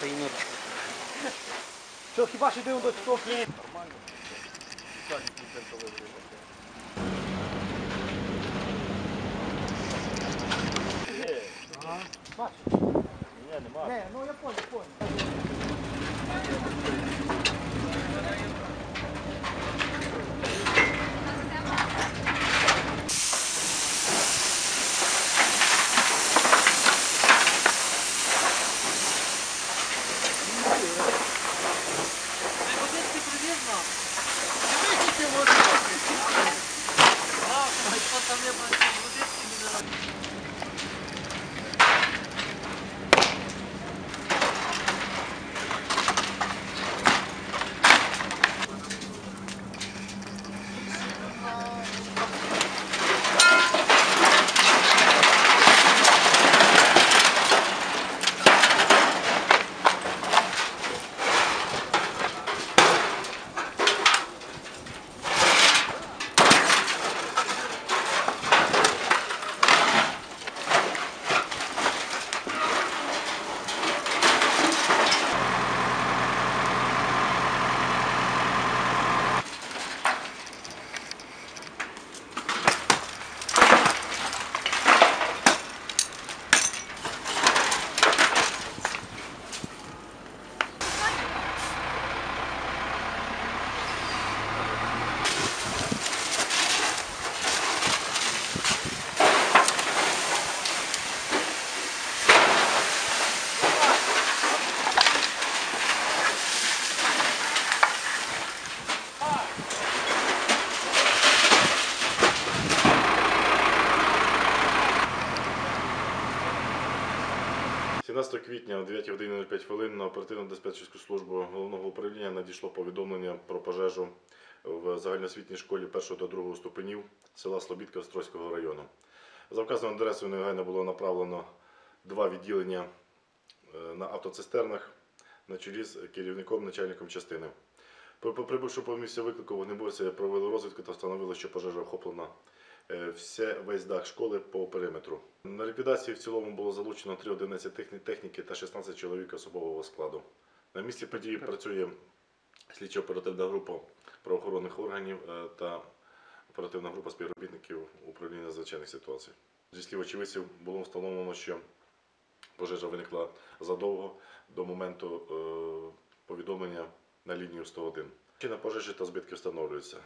та й не Що, хіба що йдемо до цього клієнта? Нормально. Так, коли вирішити. Ага. Бачиш? Ні, немає. Не, ну я понял, понял. Thank you. 17 квітня о 9 годині 05 хвилин на оперативну диспетчерську службу головного управління надійшло повідомлення про пожежу в загальноосвітній школі 1 та 2 ступенів села Слобідка Острозького району. За вказаною адресою негайно було направлено два відділення е, на автоцистернах на чолі з керівником начальником частини. При- при- Прибувши по місцю виклику, вогнеборці провели розвідку та встановили, що пожежа охоплена все, весь дах школи по периметру. На ліквідації в цілому було залучено 3 одиниці техніки та 16 чоловік особового складу. На місці події працює слідчо-оперативна група правоохоронних органів е, та оперативна група співробітників управління надзвичайних ситуацій. Зі слів очевидців було встановлено, що пожежа виникла задовго до моменту е, повідомлення на лінію 101. Причина пожежі та збитки встановлюються.